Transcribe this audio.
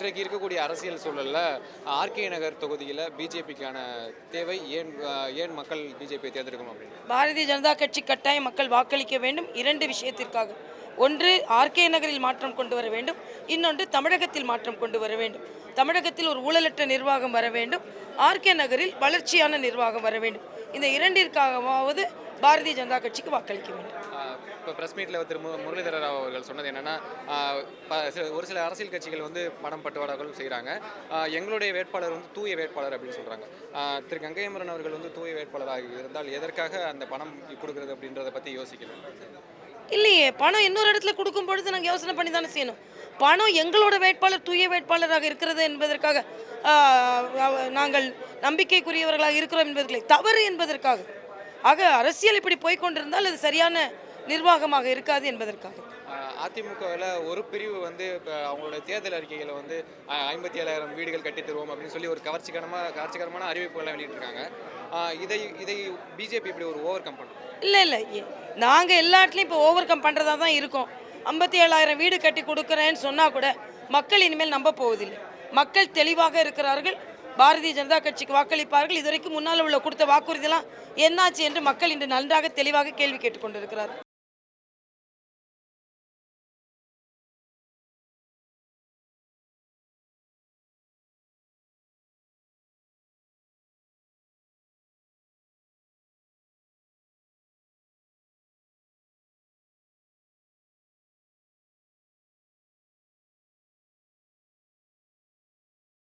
இன்றைக்கு இருக்கக்கூடிய அரசியல் சூழலில் ஆர்கே நகர் தொகுதியில் பிஜேபிக்கான தேவை ஏன் ஏன் மக்கள் பிஜேபியை தேர்ந்தெடுக்கணும் அப்படின்னு? பாரதிய ஜனதா கட்சி கட்டாயம் மக்கள் வாக்களிக்க வேண்டும் இரண்டு விஷயத்திற்காக. ஒன்று ஆர்கே நகரில் மாற்றம் கொண்டு வர வேண்டும். இன்னொன்று தமிழகத்தில் மாற்றம் கொண்டு வர வேண்டும். தமிழகத்தில் ஒரு ஊழலற்ற நிர்வாகம் வர வேண்டும். ஆர்கே நகரில் வளர்ச்சியான நிர்வாகம் வர வேண்டும். இந்த இரண்டிற்காகவாவது பாரதிய ஜனதா கட்சிக்கு வாக்களிக்க வேண்டும். இப்போ ப்ரெஸ் மீட்டில் திரு முரளிதர ராவ் அவர்கள் சொன்னது என்னென்னா ஒரு சில அரசியல் கட்சிகள் வந்து பணம் பட்டுவாடாக்களும் செய்கிறாங்க எங்களுடைய வேட்பாளர் வந்து தூய வேட்பாளர் அப்படின்னு சொல்கிறாங்க திரு கங்கையமரன் அவர்கள் வந்து தூய வேட்பாளராக இருந்தால் எதற்காக அந்த பணம் கொடுக்குறது அப்படின்றத பற்றி யோசிக்கணும் இல்லையே பணம் இன்னொரு இடத்துல கொடுக்கும் பொழுது நாங்கள் யோசனை பண்ணி தானே செய்யணும். பணம் எங்களோட வேட்பாளர் தூய வேட்பாளராக இருக்கிறது என்பதற்காக நாங்கள் நம்பிக்கைக்குரியவர்களாக இருக்கிறோம் என்பதற்கில்லை தவறு என்பதற்காக. ஆக அரசியல் இப்படி போய் கொண்டிருந்தால் அது சரியான நிர்வாகமாக இருக்காது என்பதற்காக. அதிமுகவில் ஒரு பிரிவு வந்து இப்போ அவங்களோட தேர்தல் அறிக்கைகளை வந்து ஐம்பத்தி ஏழாயிரம் வீடுகள் கட்டி தருவோம் அப்படின்னு சொல்லி ஒரு கவர்ச்சிகரமாக கவர்ச்சிகரமான அறிவிப்புகளை வெளியிட்டிருக்காங்க. இதை இதை பிஜேபி இப்படி ஒரு ஓவர் கம் பண்ணும்? இல்லை இல்லை. நாங்கள் எல்லா இடத்துலையும் இப்போ ஓவர் கம் பண்ணுறதா தான் இருக்கோம். ஐம்பத்தி ஏழாயிரம் வீடு கட்டி கொடுக்குறேன்னு சொன்னால் கூட மக்கள் இனிமேல் நம்ப போவதில்லை. மக்கள் தெளிவாக இருக்கிறார்கள். பாரதிய ஜனதா கட்சிக்கு வாக்களிப்பார்கள். இதுவரைக்கும் முன்னால் உள்ள கொடுத்த வாக்குறுதியெல்லாம் என்னாச்சு என்று மக்கள் இன்று நன்றாக தெளிவாக கேள்வி கேட்டுக்கொண்டிருக்கிறார்